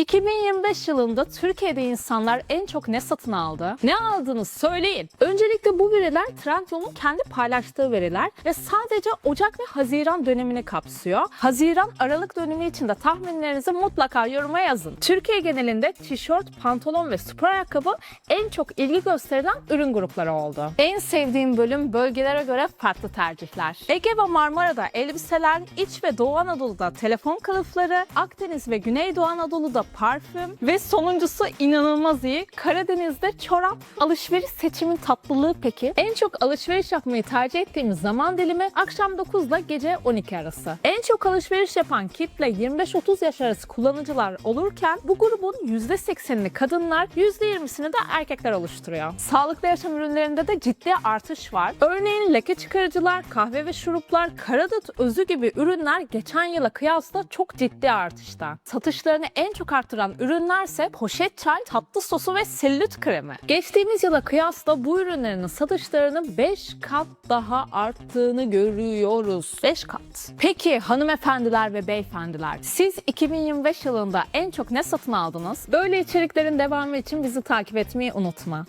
2025 yılında Türkiye'de insanlar en çok ne satın aldı? Ne aldınız söyleyin. Öncelikle bu veriler Trendyol'un kendi paylaştığı veriler ve sadece Ocak ve Haziran dönemini kapsıyor. Haziran Aralık dönemi için de tahminlerinizi mutlaka yoruma yazın. Türkiye genelinde tişört, pantolon ve spor ayakkabı en çok ilgi gösterilen ürün grupları oldu. En sevdiğim bölüm bölgelere göre farklı tercihler. Ege ve Marmara'da elbiseler, İç ve Doğu Anadolu'da telefon kılıfları, Akdeniz ve Güneydoğu Anadolu'da parfüm ve sonuncusu inanılmaz iyi. Karadeniz'de çorap. Alışveriş seçimin tatlılığı peki? En çok alışveriş yapmayı tercih ettiğimiz zaman dilimi akşam 9 ile gece 12 arası. En çok alışveriş yapan kitle 25-30 yaş arası kullanıcılar olurken bu grubun %80'ini kadınlar, %20'sini de erkekler oluşturuyor. Sağlıklı yaşam ürünlerinde de ciddi artış var. Örneğin leke çıkarıcılar, kahve ve şuruplar, karadut özü gibi ürünler geçen yıla kıyasla çok ciddi artışta. Satışlarını en çok arttıran ürünlerse poşet çay, tatlı sosu ve selülit kremi. Geçtiğimiz yıla kıyasla bu ürünlerin satışlarının 5 kat daha arttığını görüyoruz. 5 kat. Peki hanımefendiler ve beyefendiler, siz 2025 yılında en çok ne satın aldınız? Böyle içeriklerin devamı için bizi takip etmeyi unutma.